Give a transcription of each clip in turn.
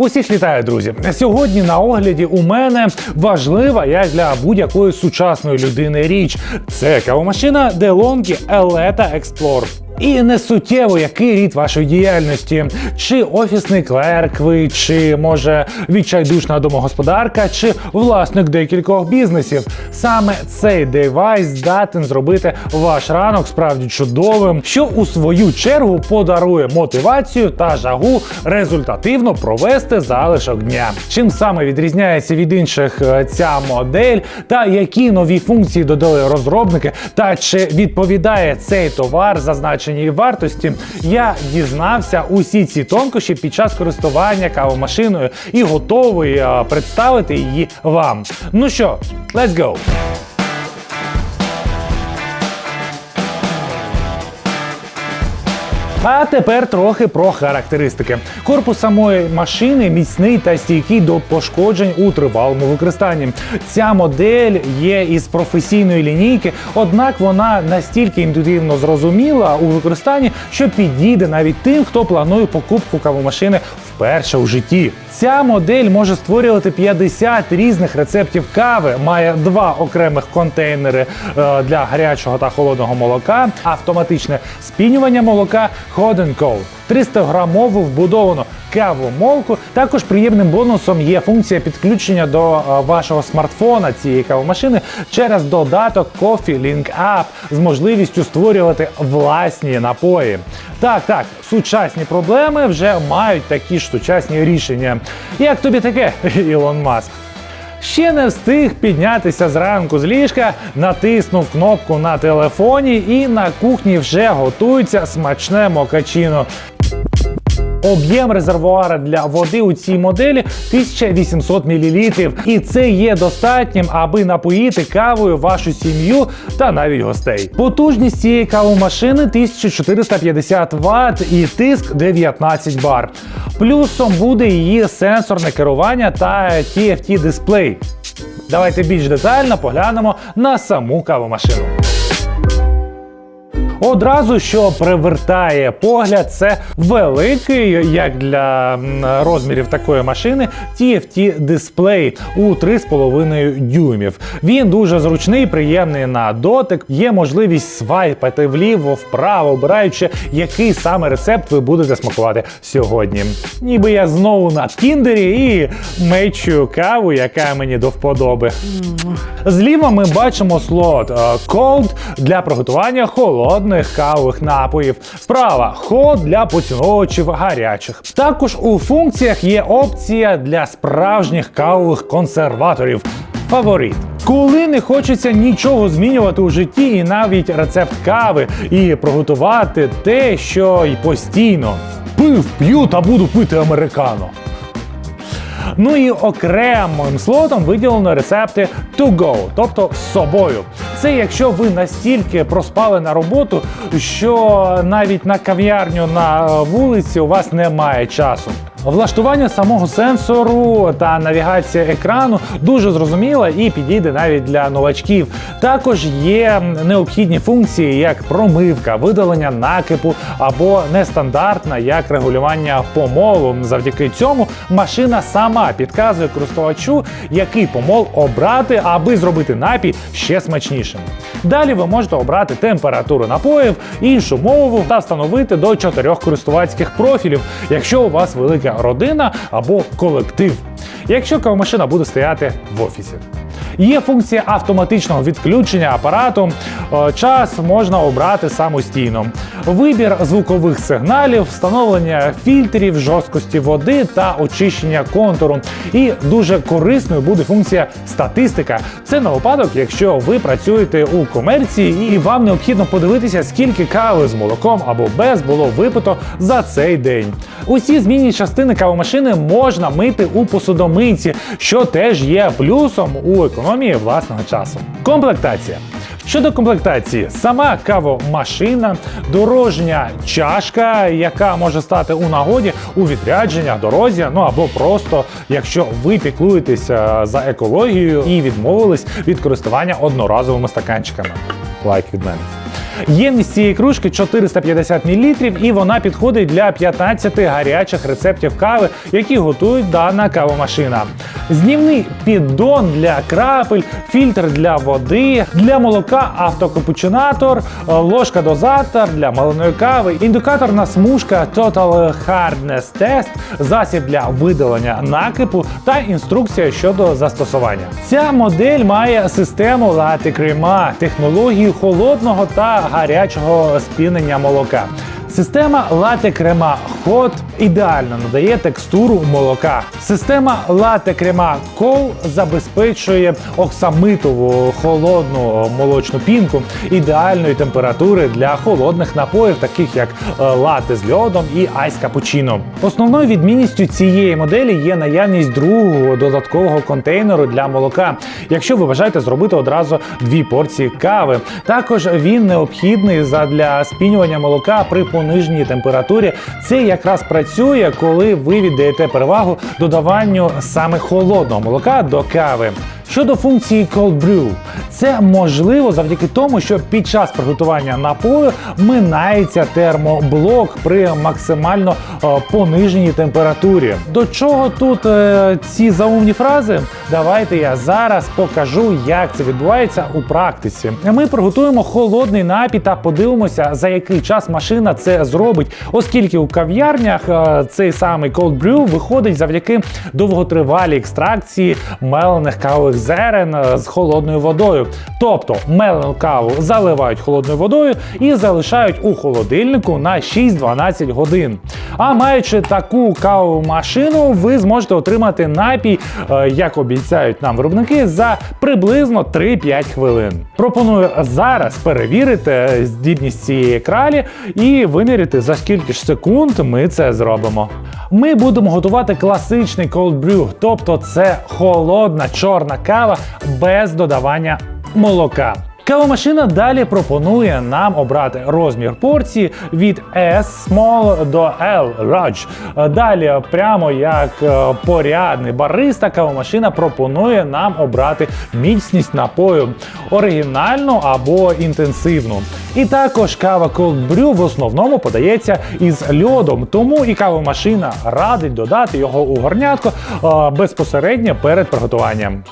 Усіх вітаю, друзі. Сьогодні на огляді у мене важлива як для будь-якої сучасної людини річ. Це кавомашина DeLonghi Eleta Explorer. І не суттєво, який рід вашої діяльності, чи офісний клерк ви, чи може відчайдушна домогосподарка, чи власник декількох бізнесів. Саме цей девайс здатен зробити ваш ранок справді чудовим, що у свою чергу подарує мотивацію та жагу результативно провести залишок дня. Чим саме відрізняється від інших е, ця модель, та які нові функції додали розробники, та чи відповідає цей товар зазначеній вартості, я дізнався усі ці тонкощі під час користування кавомашиною і готовий е, представити її вам. Ну що, let's go! А тепер трохи про характеристики. Корпус самої машини міцний та стійкий до пошкоджень у тривалому використанні. Ця модель є із професійної лінійки, однак вона настільки інтуїтивно зрозуміла у використанні, що підійде навіть тим, хто планує покупку кавомашини вперше у житті. Ця модель може створювати 50 різних рецептів кави, має два окремих контейнери е, для гарячого та холодного молока, автоматичне спінювання молока Hot 300 грамову вбудовану кавомолку. Також приємним бонусом є функція підключення до е, вашого смартфона цієї кавомашини через додаток Coffee Link App з можливістю створювати власні напої. Так, так, сучасні проблеми вже мають такі ж сучасні рішення. Як тобі таке, Ілон Маск? Ще не встиг піднятися зранку з ліжка, натиснув кнопку на телефоні, і на кухні вже готується смачне мокачино. Об'єм резервуара для води у цій моделі 1800 мл. І це є достатнім, аби напоїти кавою вашу сім'ю та навіть гостей. Потужність цієї кавомашини 1450 Вт і тиск 19 бар. Плюсом буде її сенсорне керування та TFT дисплей. Давайте більш детально поглянемо на саму кавомашину. Одразу що привертає погляд, це великий, як для розмірів такої машини, TFT дисплей у 3,5 дюймів. Він дуже зручний, приємний на дотик. Є можливість свайпати вліво, вправо, обираючи, який саме рецепт ви будете смакувати сьогодні. Ніби я знову на Тіндері і мечу каву, яка мені до вподоби. Зліва ми бачимо слот е, Cold для приготування холодних кавових напоїв. Справа Hot для поціновувачів гарячих. Також у функціях є опція для справжніх кавових консерваторів. Фаворит. Коли не хочеться нічого змінювати у житті, і навіть рецепт кави, і приготувати те, що й постійно пив, п'ю та буду пити американо. Ну і окремим слотом виділено рецепти to go, тобто з собою. Це якщо ви настільки проспали на роботу, що навіть на кав'ярню на вулиці у вас немає часу. Влаштування самого сенсору та навігація екрану дуже зрозуміла і підійде навіть для новачків. Також є необхідні функції, як промивка, видалення накипу або нестандартна, як регулювання помолу. Завдяки цьому машина сама підказує користувачу, який помол обрати, аби зробити напій ще смачнішим. Далі ви можете обрати температуру напоїв, іншу мову та встановити до чотирьох користувацьких профілів, якщо у вас велика родина або колектив. Якщо кавомашина буде стояти в офісі. Є функція автоматичного відключення апарату. Е, Час можна обрати самостійно. Вибір звукових сигналів, встановлення фільтрів, жорсткості води та очищення контуру. І дуже корисною буде функція статистика. Це на випадок, якщо ви працюєте у комерції і вам необхідно подивитися, скільки кави з молоком або без було випито за цей день. Усі змінні частини кавомашини можна мити у посудомийці, що теж є плюсом у економії власного часу. Комплектація. Щодо комплектації, сама кавомашина, дорожня чашка, яка може стати у нагоді у відрядженнях, дорозі, ну або просто якщо ви піклуєтеся за екологією і відмовились від користування одноразовими стаканчиками. Лайк від мене. Ємність цієї кружки 450 мл і вона підходить для 15 гарячих рецептів кави, які готують дана кавомашина. Знімний піддон для крапель, фільтр для води, для молока автокапучинатор, ложка дозатор для маленої кави, індикаторна смужка Total Hardness Test, засіб для видалення накипу та інструкція щодо застосування. Ця модель має систему лати крема, технологію холодного та гарячого спінення молока. Система лате крема Hot ідеально надає текстуру молока. Система лате крема Кол забезпечує оксамитову холодну молочну пінку ідеальної температури для холодних напоїв, таких як е, лате з льодом і айс капучино. Основною відмінністю цієї моделі є наявність другого додаткового контейнеру для молока, якщо ви бажаєте зробити одразу дві порції кави. Також він необхідний задля спінювання молока при пониженій температурі. Це якраз працює, коли ви віддаєте перевагу додаванню саме холодного молока до кави. Щодо функції Cold Brew, це можливо завдяки тому, що під час приготування напою минається термоблок при максимально е, пониженій температурі. До чого тут е, ці заумні фрази? Давайте я зараз покажу, як це відбувається у практиці. Ми приготуємо холодний напій та подивимося, за який час машина це зробить, оскільки у кав'ярнях е, цей самий Cold Brew виходить завдяки довготривалій екстракції мелених кавових зерен е, з холодною водою. Тобто мелену каву заливають холодною водою і залишають у холодильнику на 6-12 годин. А маючи таку кавову машину, ви зможете отримати напій, е, як обіцяють нам виробники, за приблизно 3-5 хвилин. Пропоную зараз перевірити здібність цієї кралі і виміряти за скільки ж секунд ми це зробимо. Ми будемо готувати класичний cold brew, тобто це холодна чорна кава без додавання молока. Кавомашина далі пропонує нам обрати розмір порції від S small до L large. Далі, прямо як е, порядний бариста, кавомашина пропонує нам обрати міцність напою оригінальну або інтенсивну. І також кава Cold Brew в основному подається із льодом, тому і кавомашина радить додати його у горнятку е, безпосередньо перед приготуванням.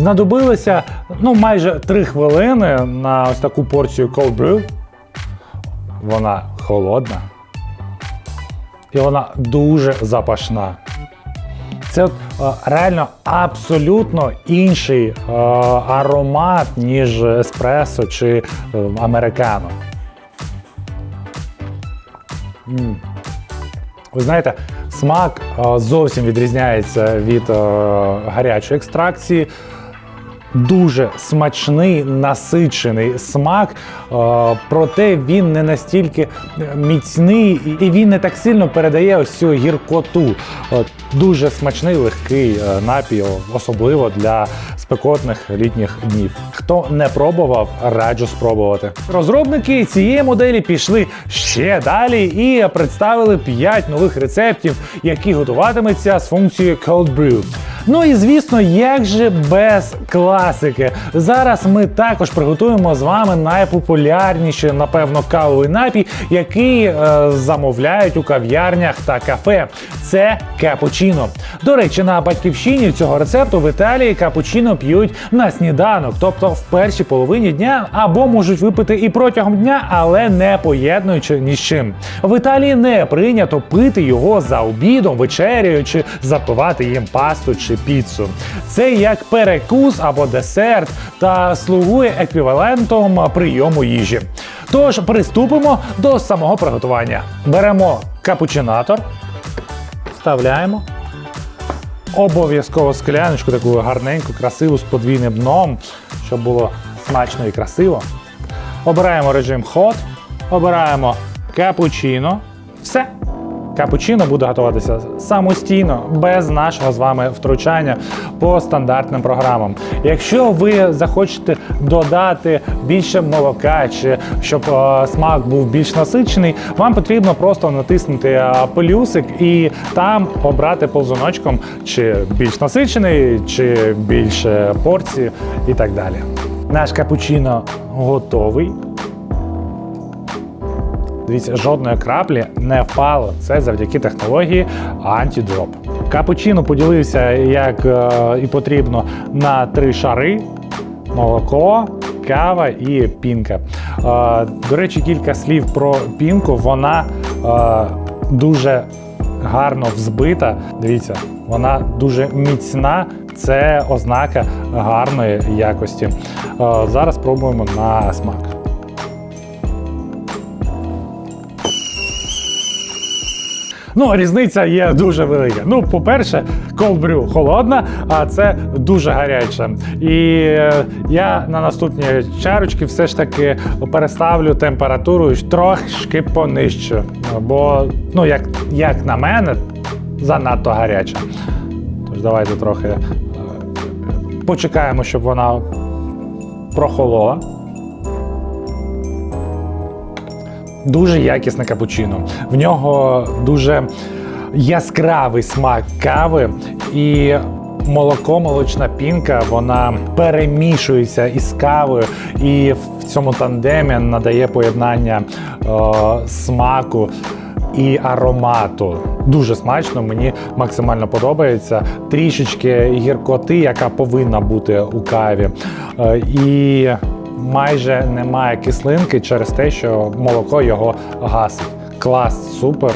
Знадобилося ну, майже 3 хвилини на ось таку порцію cold brew. Вона холодна. І вона дуже запашна. Це е, реально абсолютно інший е, аромат, ніж еспресо чи е, американо. Ви знаєте, смак зовсім відрізняється від гарячої екстракції. Дуже смачний, насичений смак, е, проте він не настільки міцний і він не так сильно передає ось цю гіркоту. От, Дуже смачний, легкий е, напій, особливо для спекотних літніх днів. Хто не пробував, раджу спробувати. Розробники цієї моделі пішли ще далі і представили 5 нових рецептів, які готуватимуться з функцією Cold Brew. Ну і звісно, як же без класики. Зараз ми також приготуємо з вами найпопулярніший, напевно, кавовий напій, який е, замовляють у кав'ярнях та кафе. Це капучино. До речі, на батьківщині цього рецепту в Італії капучино п'ють на сніданок, тобто в першій половині дня, або можуть випити і протягом дня, але не поєднуючи ні з чим. В Італії не прийнято пити його за обідом, вечерею чи запивати їм пасту чи піцу. Це як перекус або десерт та слугує еквівалентом прийому їжі. Тож приступимо до самого приготування. Беремо капучинатор, вставляємо. Обов'язково скляночку таку гарненьку, красиву з подвійним дном, щоб було смачно і красиво. Обираємо режим Hot, обираємо капучино. Все. Капучино буде готуватися самостійно, без нашого з вами втручання по стандартним програмам. Якщо ви захочете додати більше молока, чи щоб е, смак був більш насичений, вам потрібно просто натиснути е, плюсик і там обрати ползуночком, чи більш насичений, чи більше порції і так далі. Наш капучино готовий. Дивіться, жодної краплі не впало. Це завдяки технології антидроп. Капучино поділився, як е, і потрібно, на три шари: молоко, кава і пінка. Е, до речі, кілька слів про пінку. Вона е, дуже гарно взбита. Дивіться, вона дуже міцна. Це ознака гарної якості. Зараз пробуємо на смак. Ну, різниця є дуже велика. Ну, по-перше, brew холодна, а це дуже гаряча. І е, я на наступні чарочки все ж таки переставлю температуру трошки понижче. Бо, ну, як, як на мене, занадто гаряча. Тож давайте трохи е, почекаємо, щоб вона прохолола. Дуже якісне капучино. В нього дуже яскравий смак кави і. Молоко, молочна пінка, вона перемішується із кавою, і в цьому тандемі надає поєднання е, смаку і аромату. Дуже смачно, мені максимально подобається. Трішечки гіркоти, яка повинна бути у каві. Е, і майже немає кислинки через те, що молоко його гасить. Клас, супер.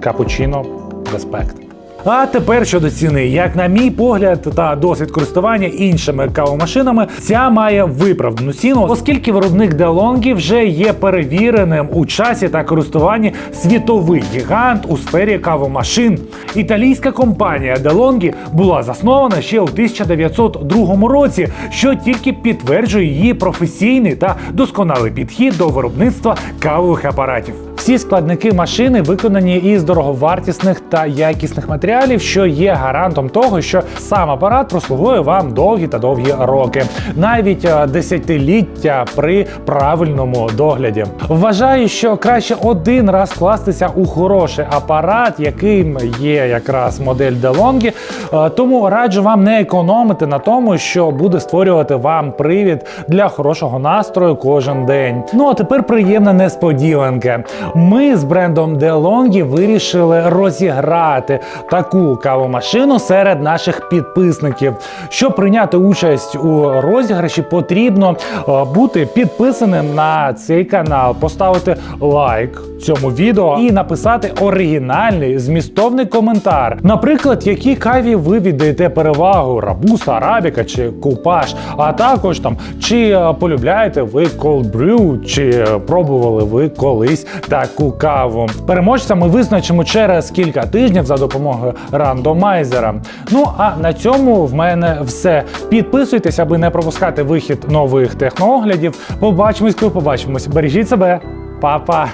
Капучино, респект. А тепер щодо ціни, як на мій погляд та досвід користування іншими кавомашинами, ця має виправдану ціну, оскільки виробник DeLonghi вже є перевіреним у часі та користуванні світовий гігант у сфері кавомашин. Італійська компанія DeLonghi була заснована ще у 1902 році, що тільки підтверджує її професійний та досконалий підхід до виробництва кавових апаратів. Всі складники машини виконані із дороговартісних та якісних матеріалів, що є гарантом того, що сам апарат прослугує вам довгі та довгі роки, навіть е, десятиліття при правильному догляді. Вважаю, що краще один раз вкластися у хороший апарат, яким є якраз модель DeLonghi, е, тому раджу вам не економити на тому, що буде створювати вам привід для хорошого настрою кожен день. Ну а тепер приємна несподіванка. Ми з брендом DeLonghi вирішили розіграти таку кавомашину серед наших підписників. Щоб прийняти участь у розіграші, потрібно е, бути підписаним на цей канал, поставити лайк цьому відео і написати оригінальний змістовний коментар. Наприклад, які каві ви віддаєте перевагу рабуста, арабіка чи купаж, а також там чи е, полюбляєте ви cold brew, чи пробували ви колись таку каву. Переможця ми визначимо через кілька тижнів за допомогою рандомайзера. Ну а на цьому в мене все. Підписуйтесь, аби не пропускати вихід нових технооглядів. Побачимось, побачимось. Бережіть себе, Па-па!